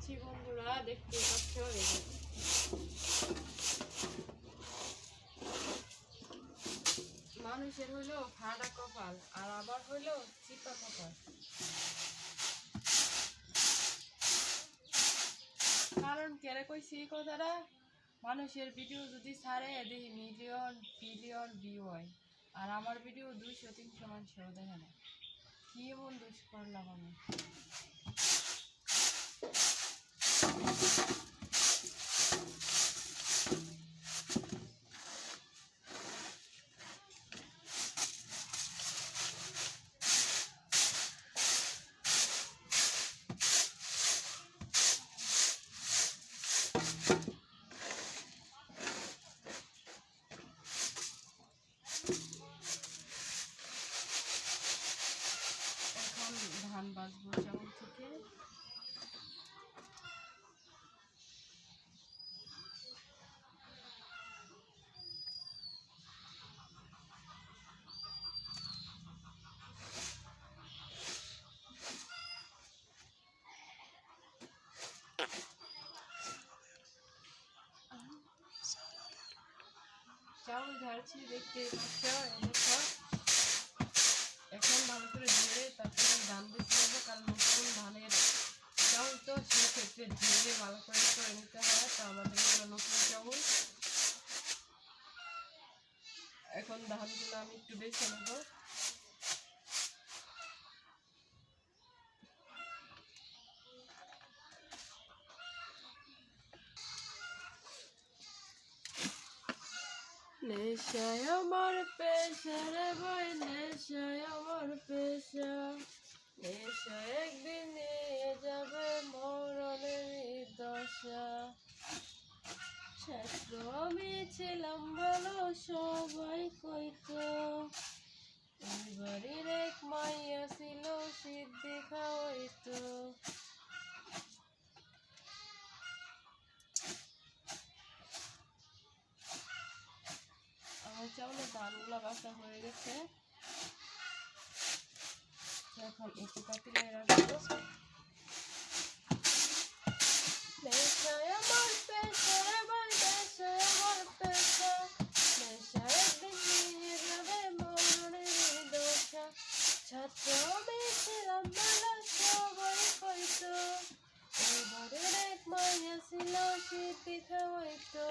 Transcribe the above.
যাচ্ছি বন্ধুরা, দেখতে পাচ্ছ? মানুষের হলো ফাঁড়া কপাল, আর আবার হলো চিপা কপাল। কারণ কেরে কইছি কথাটা? মানুষের ভিডিও যদি ছাড়ে দেখি মিলিয়ন বিলিয়ন ভিউ হয়। আর আমার ভিডিও দুইশো, তিনশো মানুষেও দেখে না। কি এমন দোষ করলাম আমি? বাজবো চাউল থেকে চাউল ঝাড়ছি দেখতে পাচ্ছ এই দেখো এখন ভালো করে ধুয়ে তারপরে ধান বেশি নেব কারণ নতুন ধানের চাউল তো সেক্ষেত্রে ধুয়ে ভালো করে করে নিতে তো আমাদের এগুলো নতুন এখন ধানগুলো আমি একটু বেছে নেব। নেশায় আমার পেশা রে ভাই নেশায় আমার ছাত্র আমি ছিলাম ভালো সবাই কইতো বাড়ির এক মাইয়া ছিল, সিদ্ধি খাওয়াইতো। আমার চাউলের ধানগুলো বাসা হয়ে গেছে। এখন একটু পাতিলে রাখব রাত্রবেলা সবাই হইতো ঘরের এক মাইয়া ছিল শীত হইতো